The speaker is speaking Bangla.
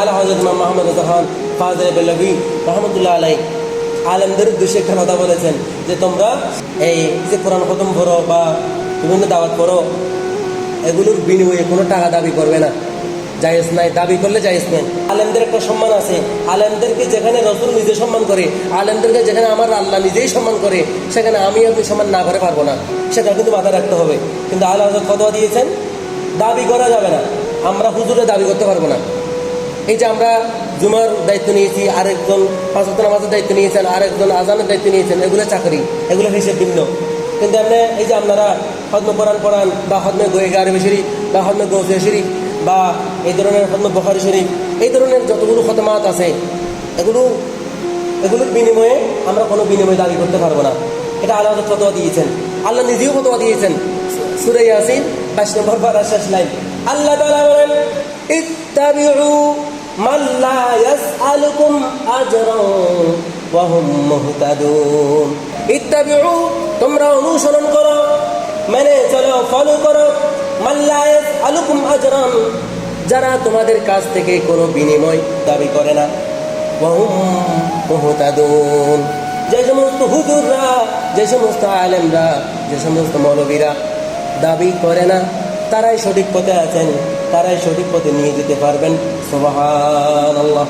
আলা হজরত ইমাম মোহাম্মদ খান ফাজলে বেলবি রহমতুল্লাহ আলাই আলেমদের উদ্দেশ্যে একটা কথা বলেছেন যে তোমরা এই যে কোরআন খতম করো বা বিভিন্ন দাওয়াত করো, এগুলোর বিনিময়ে কোনো টাকা দাবি করবে না। জায়েজ নাই, দাবি করলে জায়েজ নেই। আলেমদের একটা সম্মান আছে। আলেমদেরকে যেখানে রসুল নিজে সম্মান করে, আলেমদেরকে যেখানে আমার আল্লাহ নিজেই সম্মান করে, সেখানে আমি আপনি সম্মান না করে পারব না। সেটা কিন্তু মাথায় রাখতে হবে। কিন্তু আল্লাহ ফতোয়া দিয়েছেন, দাবি করা যাবে না। আমরা হুজুরে দাবি করতে পারব না। এই যে আমরা জুমার দায়িত্ব নিয়েছি, আরেকজন পাঁচত্ব নামাজের দায়িত্ব নিয়েছেন, আরেকজন আজানের দায়িত্ব নিয়েছেন, এগুলো চাকরি, এগুলো হিসেব ভিন্ন। কিন্তু আপনি এই যে আপনারা হদ্ম কোরআন পড়ান বা হদ্মে গোয়ে গারবে শরীফ বা হদ্মে গৌসিয়া শরীফ বা এই ধরনের হদ্ম বখারি শরীফ, এই ধরনের যতগুলো খতমাত আছে, এগুলো, এগুলোর বিনিময়ে আমরা কোনো বিনিময় দাবি করতে পারব না। এটা আল্লাহ ফতোয়া দিয়েছেন। আল্লাহ নিজেও ফতোয়া দিয়েছেন। সুরে ইয়াসিন বাইশ নম্বর পারা শেষ লাইন। আল্লাহ তালা বলেন, ইত্তাবিউ তোমরা অনুসরণ করো, মেনে চলো ফলো করো। লা ইয়াসআলুকুম আজরান, যারা তোমাদের কাছ থেকে কোনো বিনিময় দাবি করে না। যে সমস্ত হুজুররা, যে সমস্ত আলেমরা, যে সমস্ত মৌলবীরা দাবি করে না তারাই সঠিক পথে আছেন তারাই সঠিক পথে নিয়ে যেতে পারবেন। সুবহানাল্লাহ।